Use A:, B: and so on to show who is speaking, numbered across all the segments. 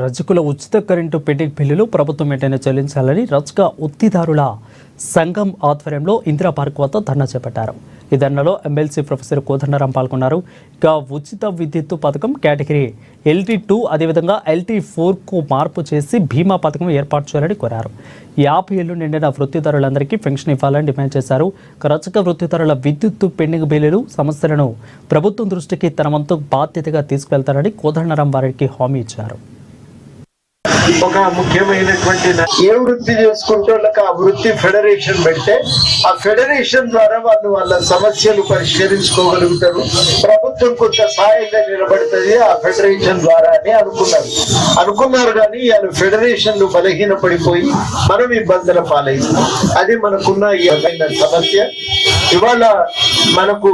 A: రజకుల ఉచిత current pending బిల్లులు ప్రభుత్వం వెంటనే చెల్లించాలని రజక ఉత్తిదారుల సంఘం ఆధ్వర్యంలో ఇందిరా పార్క్ వద్ద ధర్నా చేపట్టారు. ఈ ధర్నాలో ఎమ్మెల్సీ ప్రొఫెసర్ కోదండరాం పాల్గొన్నారు. ఇక ఉచిత విద్యుత్తు పథకం కేటగిరీ ఎల్టీ టూ అదేవిధంగా ఎల్టీ ఫోర్కు మార్పు చేసి బీమా పథకం ఏర్పాటు చేయాలని కోరారు. యాభై ఏళ్ళు నిండిన వృత్తిదారులందరికీ పెన్షన్ ఇవ్వాలని డిమాండ్ చేశారు. రచక వృత్తిదారుల విద్యుత్తు పెండింగ్ బిల్లులు సమస్యలను ప్రభుత్వం దృష్టికి తన వంతు బాధ్యతగా తీసుకువెళ్తారని కోదండరాం వారికి హామీ ఇచ్చారు.
B: ఒక ముఖ్యమైనటువంటి ఏ వృత్తి చేసుకుంటే వాళ్ళకి ఆ వృత్తి ఫెడరేషన్ పెడితే ఆ ఫెడరేషన్ ద్వారా వాళ్ళు వాళ్ళ సమస్యలు పరిష్కరించుకోగలుగుతారు. ప్రభుత్వం కొంత సహాయంగా నిలబడుతుంది ఆ ఫెడరేషన్ ద్వారా అని అనుకున్నారు. అనుకున్నారు కానీ వాళ్ళ ఫెడరేషన్లు బలహీన పడిపోయి మనం ఇబ్బందుల పాలైంది అది మనకున్న ఈ సమస్య. ఇవాళ మనకు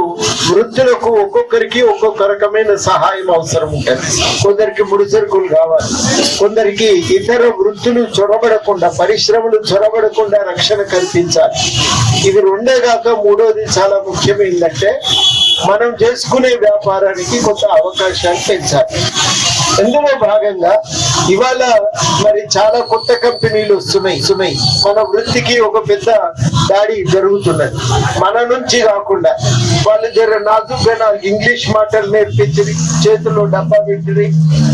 B: వృద్ధులకు ఒక్కొక్కరికి ఒక్కొక్క రకమైన సహాయం అవసరం ఉంటుంది. కొందరికి ముడిసరుకులు కావాలి. కొందరికి ఇతర వృద్ధులు చొరబడకుండా పరిశ్రమలు చొరబడకుండా రక్షణ కల్పించాలి. ఇది రెండే కాక మూడోది చాలా ముఖ్యమైందంటే మనం చేసుకునే వ్యాపారానికి కొంత అవకాశాలు పెంచాలి. ఇందులో భాగంగా ఇవాళ మరి చాలా కొత్త కంపెనీలు వస్తున్నాయి సునై మన వృత్తికి ఒక పెద్ద దాడి జరుగుతున్నది. మన నుంచి కాకుండా వాళ్ళు జర నాజుకైన ఇంగ్లీష్ మాటలు నేర్పించి చేతుల్లో డబ్బా పెట్టిరి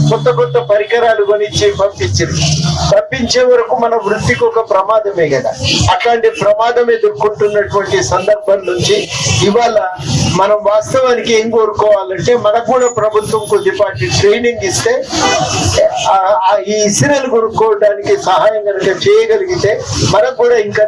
B: కొత్త కొత్త పరికరాలు కొనిచ్చి పంపించింది పంపించే వరకు మన వృత్తికి ఒక ప్రమాదమే కదా. అట్లాంటి ప్రమాదం ఎదుర్కొంటున్నటువంటి సందర్భం నుంచి ఇవాళ మనం వాస్తవానికి ఏం కోరుకోవాలంటే మనకు కూడా ప్రభుత్వం కొద్దిపాటి ట్రైనింగ్ ఇస్తే ఆ- ఈ ఇసిరలు కొనుక్కోవడానికి సహాయం కనుక చేయగలిగితే మనకు కూడా ఇంకా